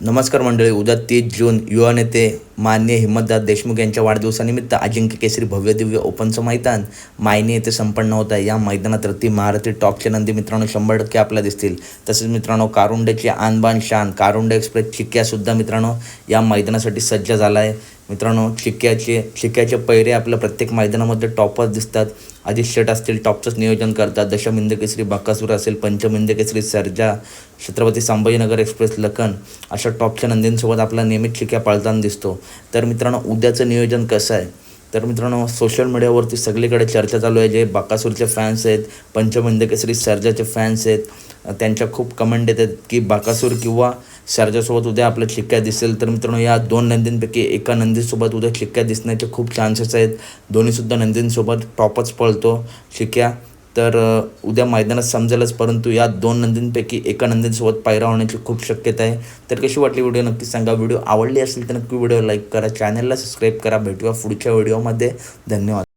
नमस्कार मंडळी उद्या तीस जून युवा नेते मान्य हिम्मतदार देशमुख यांच्या वाढदिवसानिमित्त अजिंक्य केसरी भव्य दिव्य ओपनचं मैदान मायने येथे संपन्न होत आहे. या मैदानात रती महारथी टॉपचे नंदी मित्रांनो शंभर टक्के आपल्याला दिसतील. तसेच मित्रांनो कारुंडेची आणबान शान कारुंडे एक्सप्रेस चिक्क्यासुद्धा मित्रांनो या मैदानासाठी सज्ज झाला आहे मित्रांनो चिक्क्याचे चिक्क्याचे पैरे आपल्या प्रत्येक मैदानामध्ये टॉपच दिसतात. आधी शेट असतील टॉपचंच नियोजन करतात. दशमिंद केसरी बाकासूर असेल पंचमिंद केसरी सर्जा छत्रपती संभाजीनगर एक्सप्रेस लखन अशा टॉपच्या नंदींसोबत आपला नियमित चिक्या पाळताना दिसतो. तर मित्रांनो उद्याचं नियोजन कसं आहे? तर मित्रांनो सोशल मीडियावरती सगळीकडे चर्चा चालू आहे जे बाकासूरचे फॅन्स आहेत पंचमंदकेसरी सर्जाचे फॅन्स आहेत त्यांच्या खूप कमेंट येतात की बाकासूर किंवा सर्जासोबत उद्या आपल्या चिक्क्या दिसेल. तर मित्रांनो या दोन नंदींपैकी एका नंदीसोबत उद्या चिक्क्या दिसण्याचे खूप चान्सेस आहेत. दोन्हीसुद्धा नंदींसोबत टॉपच पळतो. चिक्क्या तर उद्या मैदानात समजेलच परंतु या दोन नंदींपैकी एका नंदींसोबत पायरा होण्याची खूप शक्यता आहे. तर कशी वाटली व्हिडिओ नक्की सांगा. व्हिडिओ आवडली असेल तर नक्की व्हिडिओ लाईक करा. चॅनलला सबस्क्राईब करा. भेटूया पुढच्या व्हिडिओमध्ये. धन्यवाद.